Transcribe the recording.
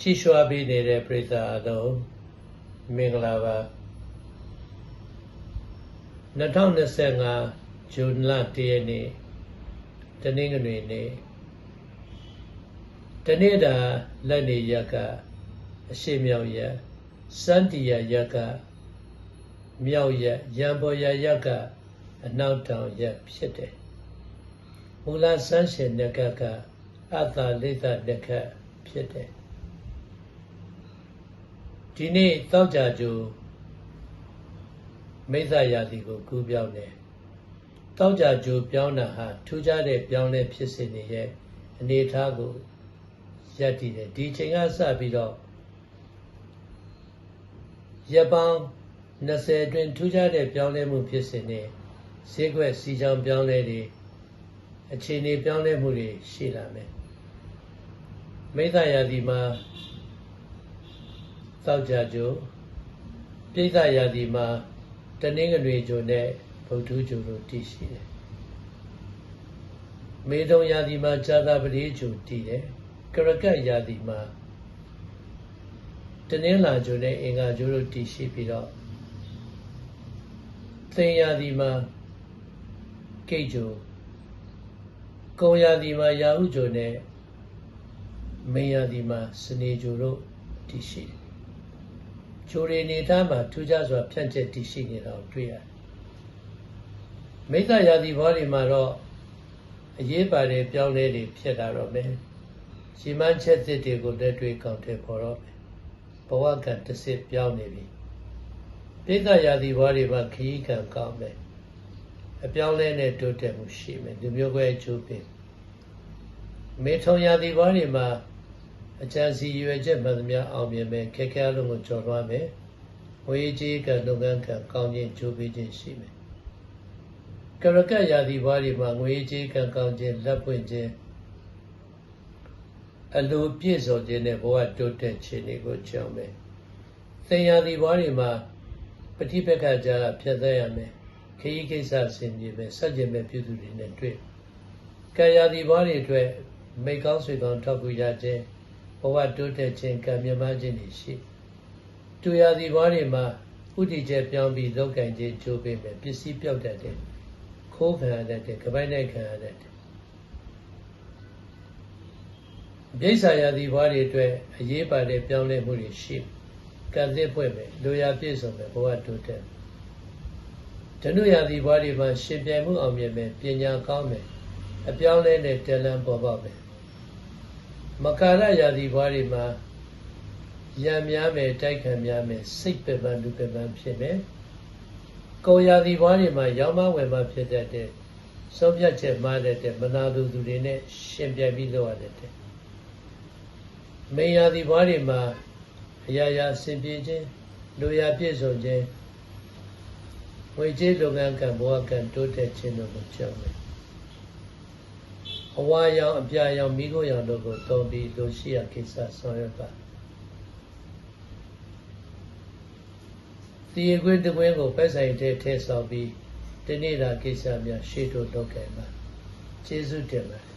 ကြည်ရွှာပေးနေတဲ့ပရိသတ်အလုံးမင်္ဂလာပါ2025ဇွန်လ1ရက်နေ့တနင်္ဂနွေနေ့တနေ့တာလက်နေရက်ကအရှိမြောက်ရက်စန္တီယရက်က်ကမြောက်ရက်ရံပေါ်ရရက်ကအနောက်တောင်ရက်ဖြစ်တယ်မူလဆန်းရှင်နဂတ်ကအတ္တလိတ္တနဂတ်ဖြစ်တယ် ဒီနေ့တောက်ကြကြိုမိစ္ဆာယာတိကိုကူးပြောင်းတယ်တောက်ကြကြိုပြောင်းတာဟာထူးခြားတဲ့ပြောင်းလဲဖြစ်စဉ်တွေရဲ့အနေအထားကိုရပ်တည်တယ်ဒီချိန်ကစပြီးတော့ရပ်ပေါင်း20အတွင်းထူးခြားတဲ့ပြောင်းလဲမှုဖြစ်စဉ်တွေဈေးကွက်စီချောင်ပြောင်းလဲတွေအခြေအနေပြောင်းလဲမှုတွေရှိလာမယ်မိစ္ဆာယာတိမှာ သောက်ကြကြိုပြိဿယာတိမှာတနင်္ဂနွေကြိုနဲ့ဗုဒ္ဓကြိုတို့တည်ရှိတယ်မေတုံယာတိမှာဇာတာပတိကြိုတည်တယ်ကရကတ်ယာတိမှာတနင်္လာကြိုနဲ့အင်္ဂါကြိုတို့တည်ရှိပြီးတော့သင်ယာတိမှာကိတ်ကြိုကုံယာတိမှာရာဟုကြိုနဲ့မင်းယာတိမှာစနေကြိုတို့တည်ရှိတယ် ဂျိုရီနေသားမှာထူးခြားစွာဖြန့်ကျက်တည်ရှိနေတာကိုတွေ့ရတယ်။မိစ္ဆာယာတိဘောတွေမှာတော့အရေးပါတဲ့ပြောင်းလဲတွေဖြစ်လာတော့မယ်။ရှီမန်းချက်သစ်တွေကိုလက်တွေ့ကောက်တယ်ပေါ်တော့မယ်။ဘဝကံတစ်စစ်ပြောင်းနေပြီ။ပိဋကယာတိဘောတွေမှာခရီးကံကောင်းမယ်။အပြောင်းလဲနဲ့တိုးတက်မှုရှိမယ်။လူမျိုးကွဲအကျိုးပေး။မေထုံယာတိဘောတွေမှာ အချမ်းစီရွယ်ချက်မှန်သမျှအောင်မြင်မယ်ခက်ခဲလုံးကိုကျော်လွှားမယ်ဝေးကြီးကလုပ်ငန်းကကောင်းခြင်းကြိုးပေးခြင်းရှိမယ်ကရကရာသီဘွားတွေမှာငွေကြီးကကောင်းခြင်းလက်ပွင့်ခြင်းအလိုပြည့်စုံခြင်းနဲ့ဘဝတိုးတက်ခြင်းတွေကိုကြောင်းမယ်သင်ရာသီဘွားတွေမှာပฏิပက္ခကြားဖြတ်သန်းရမယ်ခရီးကိစ္စဆင်ပြေမယ်ဆက်ကျင်မဲ့ပြုသူတွေနဲ့တွေ့ကံရာသီဘွားတွေအတွက်မိကောင်းဆွေကောင်းထောက်ကူရခြင်းဘ ဝတိုးတက်ခြင်းကံမြမခြင်းတွေရှိတူရသည်ဘွားတွေမှာဥတည်ချက်ပြောင်းပြီးလောက်ကင်ခြင်းကြိုးပေးမယ်ပစ္စည်းပြောက်တတ်တယ်ခိုးခံရတတ်တယ်ကပိုက်နိုင်ခံရတတ်တယ်ဒိဋ္ဌာယသည်ဘွားတွေအတွက်အရေးပါတဲ့ပြောင်းလဲမှုတွေရှိကံသစ်ဖွဲ့မယ်လိုရာပြည့်စုံမယ်ဘဝတိုးတက်ဓနုရာသည်ဘွားတွေမှာရှင်ပြိုင်မှုအောင်မြင်မယ်ပညာကောင်းမယ်အပြောင်းလဲနဲ့တလန်ပေါ်ပေါက်မယ် မကာရယာတိဘွားတွေမှာရံများမယ်တိုက်ခံများမယ်စိတ်ပင်ပန်းလူပင်ပန်းဖြစ်မယ်ကိုယာတိဘွားတွေမှာရောင်းမဝယ်မဖြစ်တတ်တဲ့ဆုံးဖြတ်ချက်မှားတတ်တဲ့မနာသူသူတွေနဲ့ရှင်ပြိုင်ပြီးလုပ်ရတတ်တယ်မေယာတိဘွားတွေမှာအရာရာအစဉ်ပြေခြင်းလူရာပြည့်စုံခြင်းဝေကျေးလုပ်ငန်းကံဘဝကံတိုးတက်ခြင်းတို့ကိုကြောက်မယ် အဝါရောင်အပြာရောင်မိခိုးရောင်တို့ကိုသုံးပြီးလိုရှိရကိစ္စဆောင်ရွက်ပါဒီအခွင့်တကွင်းကိုပဲဆိုင်တဲ့ထဲဆောင်ပြီးတနေ့တာကိစ္စများရှေ့တို့လုပ်ခဲ့ပါကျေးဇူးတင်ပါတယ်